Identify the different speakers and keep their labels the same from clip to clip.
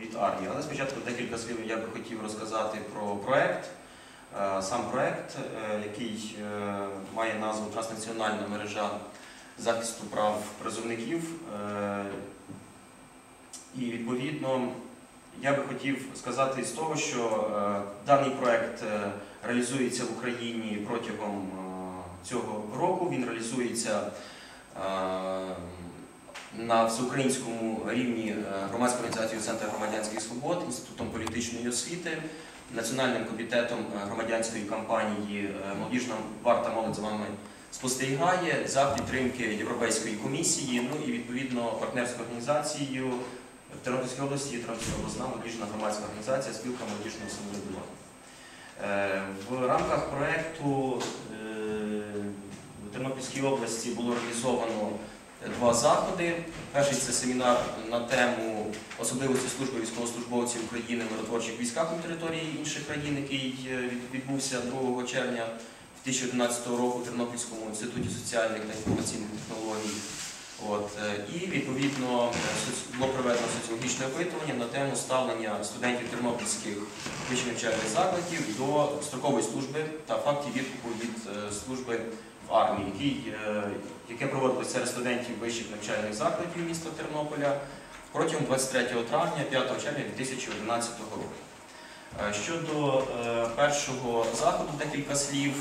Speaker 1: від армії. Але спочатку декілька слів я би хотів розказати про проект. Е, Сам проект, е, який е, має назву Транснаціональна мережа захисту прав призовників. І відповідно я би хотів сказати з того, що даний проект реалізується в Україні протягом цього року. Він реалізується на всеукраїнському рівні е, громадською організацією Центр громадянських свобод, Інститутом політичної освіти, Національним комітетом е, громадянської кампанії е, Молодіжна варта молодь за вами спостерігає за підтримки Європейської комісії, ну і відповідно партнерською організацією в Тернопільській області Тернопільська обласна молодіжна громадська організація Спілка молодіжного самоврядування. В рамках проєкту в Тернопільській області було реалізовано два заходи. Перший це семінар на тему особливості служби військовослужбовців України в миротворчих військах на території інших країн, який е, відбувся 2 червня 2011 року в Тернопільському інституті соціальних та інформаційних технологій. От, е, і відповідно е, було проведено соціологічне опитування на тему ставлення студентів тернопільських вищих навчальних закладів до строкової служби та фактів відкупу від служби армії, який, е, яке проводилося серед студентів вищих навчальних закладів міста Тернополя протягом 23 травня 5 червня 2011 року. Е, Щодо е, першого заходу, декілька слів.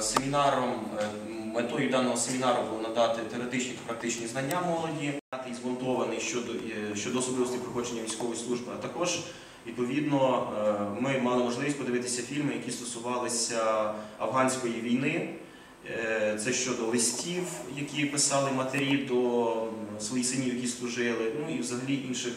Speaker 1: Семінаром, метою даного семінару було надати теоретичні та практичні знання молоді, і змонтований щодо, щодо особливостей проходження військової служби, а також відповідно ми мали можливість подивитися фільми, які стосувалися афганської війни. Е, Це щодо листів, які писали матері до своїх синів, які служили, ну і взагалі інших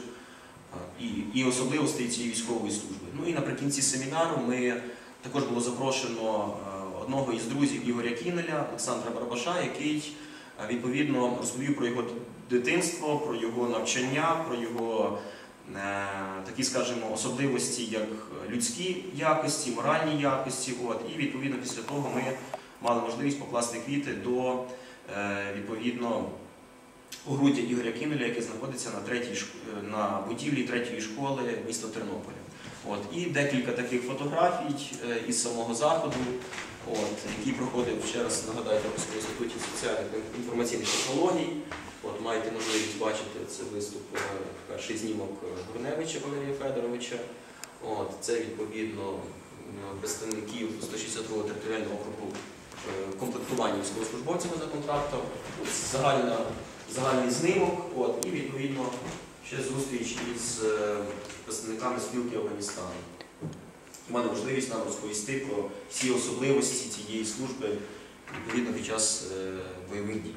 Speaker 1: і, і особливостей цієї військової служби. Ну і наприкінці семінару ми також було запрошено е, одного із друзів Ігоря Кінеля, Олександра Барабаша, який е, відповідно розповів про його дитинство, про його навчання, про його такі, скажімо, особливості, як людські якості, моральні якості. От, і відповідно після того ми мали можливість покласти квіти до е, відповідно погруддя Ігоря Кінеля, яке знаходиться на, третій, е, на будівлі третьої школи міста Тернополя. От. І декілька таких фотографій е, із самого заходу, от, який проходив, ще раз нагадаю, в інституті соціальних інформаційних технологій. От, маєте можливість бачити це виступ, перший знімок Гурневича Валерія Федоровича. От, це відповідно представників 162 територіального округу комплектування військовослужбовцями за контрактом. Загальна загальний знимок, от, і відповідно ще зустріч із е, представниками спілки Афганістану. У мене можливість нам розповісти про всі особливості цієї служби відповідно під час е, бойових дій.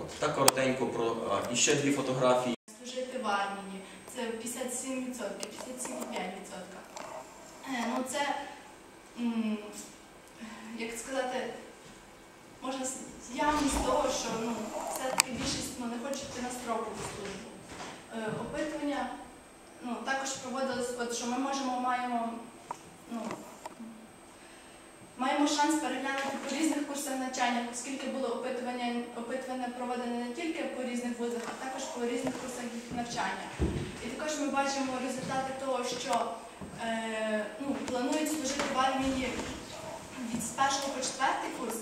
Speaker 1: От. Так коротенько про а, і дві фотографії.
Speaker 2: служити в армії. Це 57%, 57,5%. Е, Ну це, як сказати, можна з- того, що ну, все-таки більшість ну, не хоче йти на строкову службу. Е, Опитування ну, також проводилось, от, що ми можемо, маємо, ну, маємо шанс переглянути по різних курсах навчання, оскільки було опитування, опитування проведене не тільки по різних вузах, а також по різних курсах навчання. І також ми бачимо результати того, що е, ну, планують служити в армії першого по четвертий курс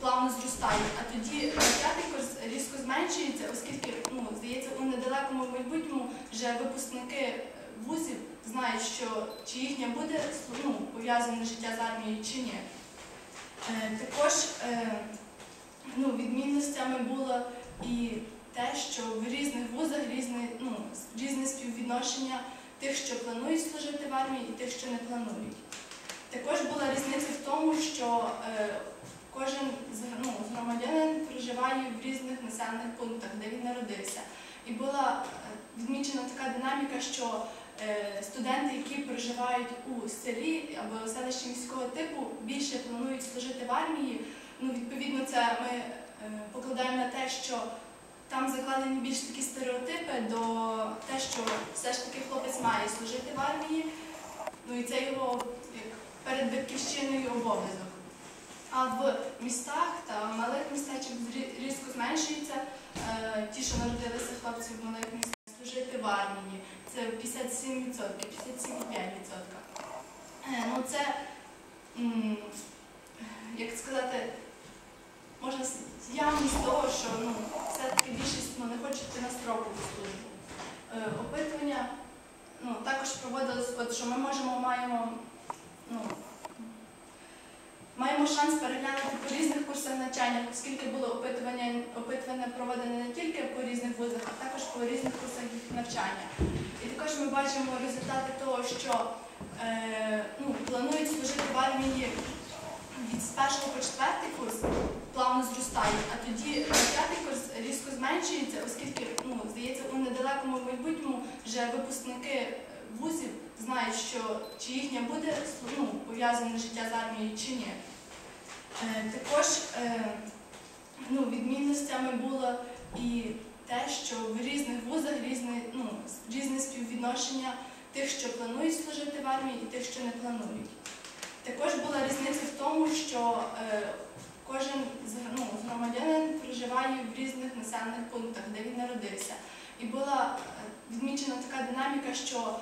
Speaker 2: плавно зростають, а тоді п'ятий курс різко зменшується, оскільки ну, здається, у недалекому майбутньому вже випускники вузів знають, що чи їхнє буде ну, пов'язане життя з армією чи ні. Е, також е, ну, відмінностями було і те, що в різних вузах різне, ну, різне співвідношення тих, що планують служити в армії, і тих, що не планують. Також була різниця в тому, що е, кожен ну, громадянин проживає в різних населених пунктах, де він народився. І була е, відмічена така динаміка, що е, студенти, які проживають у селі або селищі міського типу, більше планують служити в армії. Ну, відповідно, це ми покладаємо на те, що там закладені більш такі стереотипи до те, що все ж таки хлопець має служити в армії. Ну і це його перед батьківщиною обов'язок. А в містах та малих містечок різко зменшується. Е, Ті, що народилися хлопці в малих містах, служити в армії. Це це 57%, 57,5%. Е, Ну це, як сказати, можна явність того, що ну, все-таки більшість ну, не хоче йти на строкову службу. Е, Опитування ну, також проводилось, от, що ми можемо, маємо, ну, маємо шанс переглянути по різних курсах навчання, оскільки було опитування, опитування проведене не тільки по різних вузах, а також по різних курсах навчання. І також ми бачимо результати того, що е, ну, планують служити в армії від з першого по четвертий курс плавно зростає, а тоді п'ятий курс різко зменшується, оскільки ну, здається, у недалекому майбутньому вже випускники вузів знають, що чи їхнє буде ну, пов'язане життя з армією чи ні. Е, також е, ну, відмінностями було і те, що в різних вузах різне, ну, різне співвідношення тих, що планують служити в армії, і тих, що не планують. Також була різниця в тому, що е, кожен ну, громадянин проживає в різних населених пунктах, де він народився. І була відмічена така динаміка, що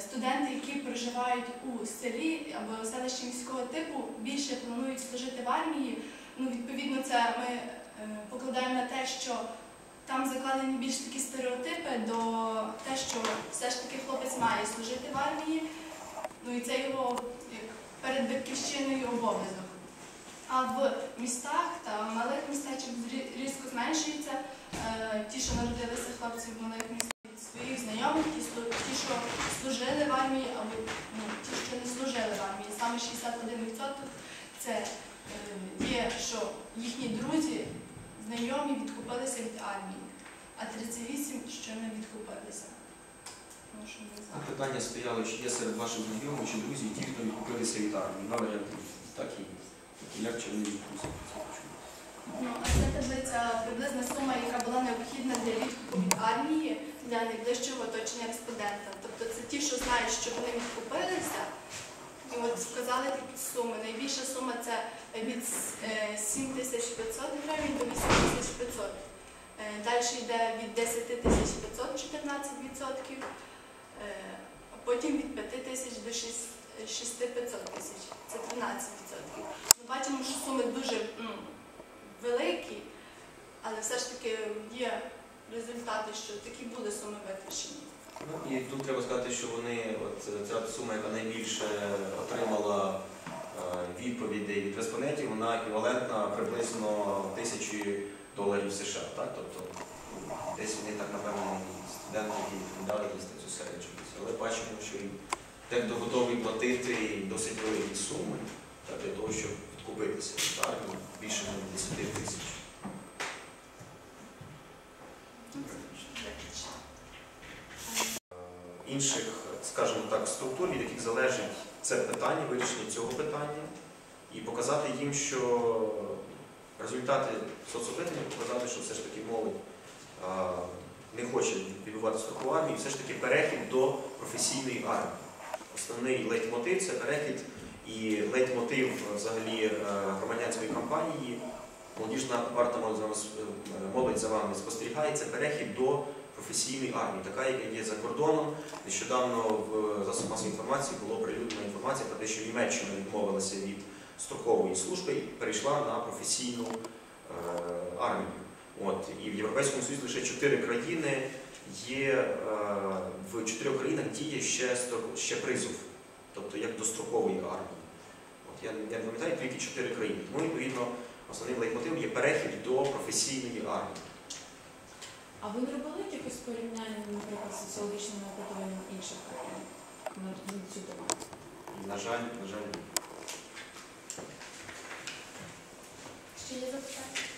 Speaker 2: студенти, які проживають у селі або селищі міського типу, більше планують служити в армії. Ну, відповідно, це ми е, покладаємо на те, що там закладені більш такі стереотипи до те, що все ж таки хлопець має служити в армії. Ну і це його як перед батьківщиною обов'язок. А в містах та малих містечок різко зменшується. Е, Ті, що народилися хлопці в малих містах своїх знайомих, ті, що служили в армії, або ну, ті, що не служили в армії. Саме 61% це е, є, що їхні друзі, знайомі відкупилися від армії, а 38% що не відкупилися.
Speaker 1: Питання стояло, чи є серед ваших знайомих чи друзів ті, хто відкупилися від армії. Два. Так і як чи вони відкупилися.
Speaker 2: Це що вони відкупилися, і от сказали такі суми. Найбільша сума це від е, 7500 гривень до 8500. Е, Далі йде від 10 тисяч 500 14 відсотків, е, а потім від 5 тисяч до 6500 тисяч, це 13 відсотків. Ми бачимо, що суми дуже великі, але все ж таки є результати, що такі були суми витрачені.
Speaker 1: Ну, і тут треба сказати, що вони, от ця сума, яка найбільше отримала е, відповідей від респондентів, вона еквівалентна приблизно тисячі доларів США. Так? Тобто ну, десь вони так, напевно, студенти, які відповідали десь цю середню. Але бачимо, що і дехто готовий платити досить великі суми так, для того, щоб відкупитися від армії більше ніж 10 тисяч.
Speaker 2: Ну, це виключно.
Speaker 1: інших, скажімо так, структур, від яких залежить це питання, вирішення цього питання, і показати їм, що результати соцопитання показати, що все ж таки молодь не хоче відбувати строкову армію, і все ж таки перехід до професійної армії. Основний лейтмотив це перехід і лейтмотив взагалі е, громадянської кампанії. Молодіжна варта е, молодь за вами спостерігає, це перехід до професійної армії, така, яка є за кордоном. Нещодавно в засобах масової інформації було прилюднена інформація про те, що Німеччина відмовилася від строкової служби і перейшла на професійну е, армію. От, і в Європейському Союзі лише чотири країни є, е, в чотирьох країнах діє ще, ще призов, тобто як до строкової армії. От, я, я не пам'ятаю тільки чотири країни. Тому, відповідно, основним лейтмотивом є перехід до професійної армії.
Speaker 3: А ви не робили якихось порівняння, наприклад, з соціологічним опитуванням інших країн на цю тему?
Speaker 1: На жаль, на жаль, ні. Ще є запитання?